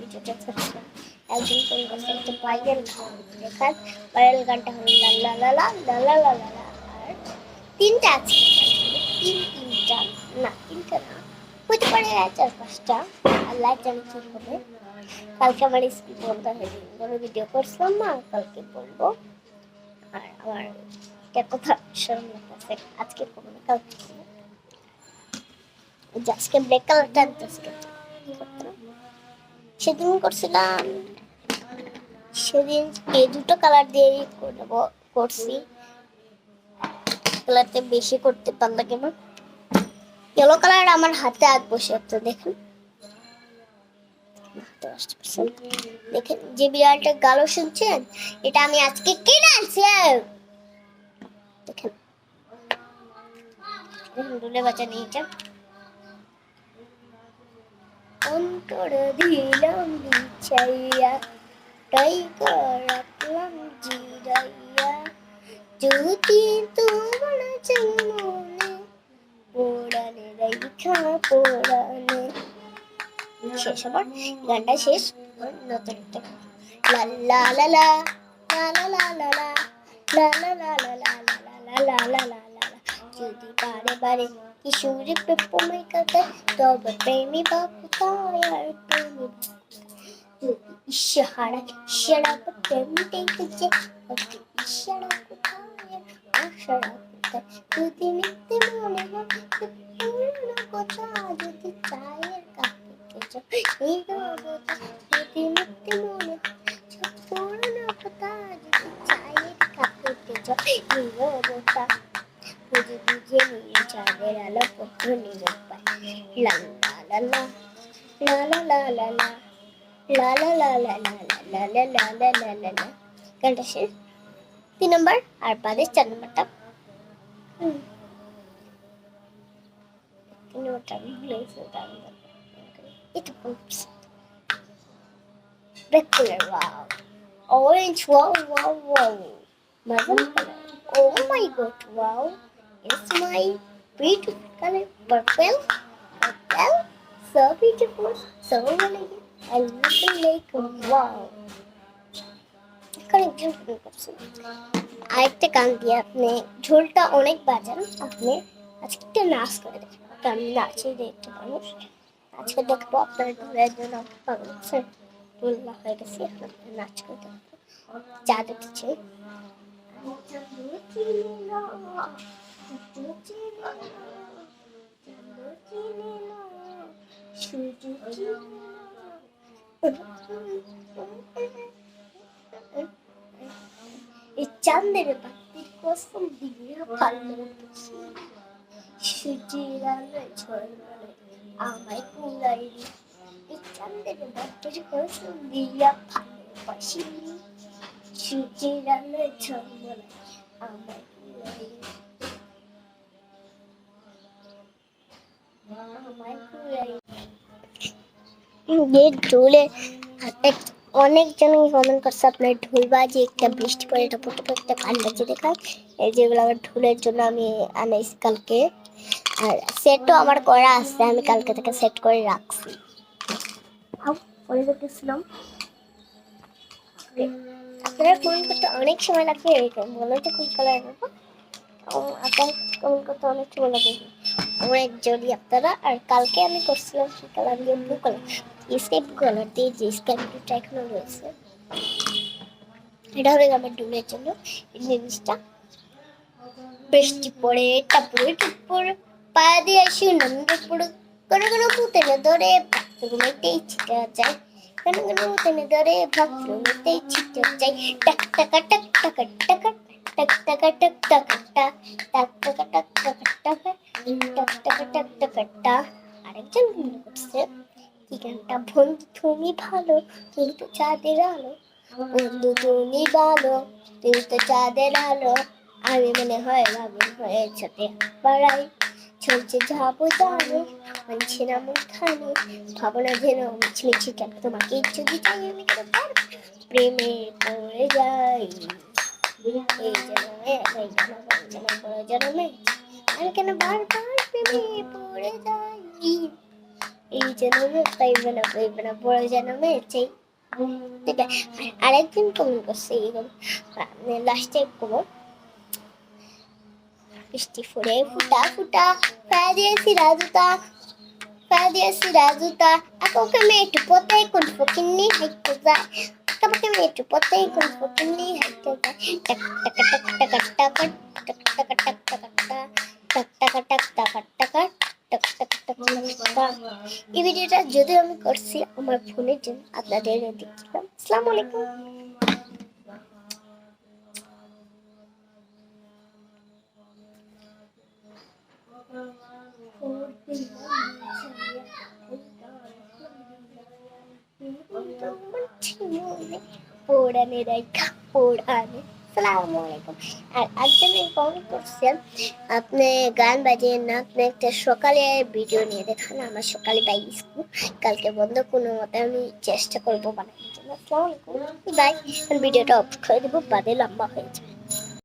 ভিডিওটা করছিলাম একজন করছে একটা ভাইরাল গান দেখার গানটা হলো লা লা লা লা লা লা লা আর তিনটা আছে, তিন তিনটা, না তিনটা না, হতে পারে চার পাঁচটা আল্লাহ জানে কি হবে। কালকে আমার স্কুল বন্ধ হয়ে যাবে ভিডিও করছিলাম না কালকে বলব। আর আমার একটা কথা শরম লাগতেছে আজকে করব না, কালকে আজকে ব্ল্যাক কালারটা আনতেছে সেদিন করছিলাম। সেদিন এই দুটো কালার দিয়ে করব, করছি। কালারটা বেশি করতে পারলে কেমন ইয়েলো কালার আমার হাতে আগ বসে আছে, দেখুন। দেখেন, যে বিড়ালটা গালো শুনছেন, এটা আমি আজকে কিনে আনছি দেখেন। ডুলে অন্তর দিলাম বিছাইয়া তাই রাখলাম জিরাইয়া যদি তোমার মনে পোড়ানে রেখা পোড়ানে শেষ আবার গানটা শেষ নতুন একটা লা লা লা লা লা লা লা লা লা লা লা লা লা লা লা লা লা যদি বারে বারে কিশোরী প্রেমে কাটে তবে প্রেমী বাবু তাই আর প্রেমী যদি ইশারা ইশারা প্রেমী দেখেছে ওকে ইশারা কোথায় আশারা কোথায় যদি মিথ্যে মনে হয় পুরনো কথা যদি চায়ের কাপড় এই লা লা লা গানটা শেষ তিন নম্বর আর বাদে চার নম্বরটা হুম। তিন নম্বরটা আমি ভুলে গেছি ওটা আমি বলবো। এটা oops. Red color, wow. Orange, wow, wow, wow. Maroon color, oh my god, wow. It's my beautiful color, purple, purple, so beautiful, so elegant, and looking like wow. একজন ফোন করছেন আরেকটা গান দিয়ে আপনি ঝোলটা অনেক বাজান আপনি আজকে একটা নাচ করে দেখেন। আমি নাচে একটা মানুষ আজকে দেখব আপনার ঢোলের জন্য পাগল। স্যার হয়ে গেছে এখন নাচ করে দেখব যা চাই এই চাঁদের বাতির কসম দিয়ে ভালোবাসি সূর্যের আলোয় ঝলমলে আমায় কুলাই এই চাঁদের বাতির কসম দিয়ে ভালোবাসি সূর্যের আলোয় ঝলমলে আমায় কুলাই আমায় কুলাই যে ঢোলে এক- অনেকজনই কমেন্ট করছে আপনার ঢোল বাজে একটা বৃষ্টি পড়ে এটা পটে একটা গান বাজে দেখায় এই যেগুলো আমার ঢোলের জন্য আমি আনাইছি কালকে। আর সেটও আমার করা আছে আমি কালকে থেকে সেট করে রাখছি। আউ, পরে দেখতেছিলাম। আপনারা কমেন্ট করতে অনেক সময় লাগবে এরকম বলো তো কোন কালার নেব আপনার কমেন্ট করতে অনেক সময় লাগে আমার এক জড়ি আপনারা আর কালকে আমি করছিলাম কালার দিয়ে ব্লু কালার স্কেপ কালার দিয়ে যে ব্লুটা এখনও রয়েছে এটা হলো আমার ডুলের জন্য এই জিনিসটা বৃষ্টি পড়ে টাপুরে টুপুর পা দিয়ে আসি নন্দ পুরো কোনো কোনো পুতেনে ধরে বাথরুমেতেই ছিটা যায় কোনো কোনো পুতেনে ধরে বাথরুমেতেই ছিটা যায় টাক টাকা টাক টাকা টাকা টাক টাকা টাক টাকা টাক টাক টাকা টাক টাকা টাকা টাক আরেকজন ভিন্ন করছে কি বন্ধু তুমি ভালো তুমি তো চাঁদের আলো বন্ধু তুমি ভালো তুমি তো চাঁদের আলো আমি মনে হয় ভাবি হয়ে ছতে পাড়াই চলছে যাব জানে মানছে না মন খানে ভাবনা যেন মিছি মিছি কেন তোমাকে যদি চাই আমি কেন প্রেমে পড়ে যাই এই জন্মে এই জন্ম পরে জন্মে আমি কেন আরেকদিন কমেন্ট করছে এরকম লাস্টে করব বৃষ্টি ফুরে ফুটা ফুটা ফা দিয়েছি রাজুতা ফা দিয়েছি রাজুতা আকাকে মেয়েটু পতে কোন ফকিন্নি হাইতে যায় আকাকে মেয়েটু পতে কোন ফকিন্নি হাইতে যায় টাক টাক টাক টাক টাক টাক টাক টাক টাক টাক টাকা টাক টাকা টাকা টাক টাক টাক এই ভিডিওটা যদিও আমি করছি, আমার ফোনের জন্য আপনাদের দেখছিলাম। আসসালামু আলাইকুম। போடனே ரைக்கா போடானே সালামু আলাইকুম। আর একজন কমেন্ট করছেন আপনি গান বাজিয়ে না, আপনি একটা সকালে ভিডিও নিয়ে দেখান, আমার সকালে বাই স্কুল কালকে বন্ধ, কোনো মতে আমি চেষ্টা করব বানানোর জন্য। আসসালামু বাই ভিডিওটা অফ করে দেবো, বাদে লম্বা হয়ে যাবে।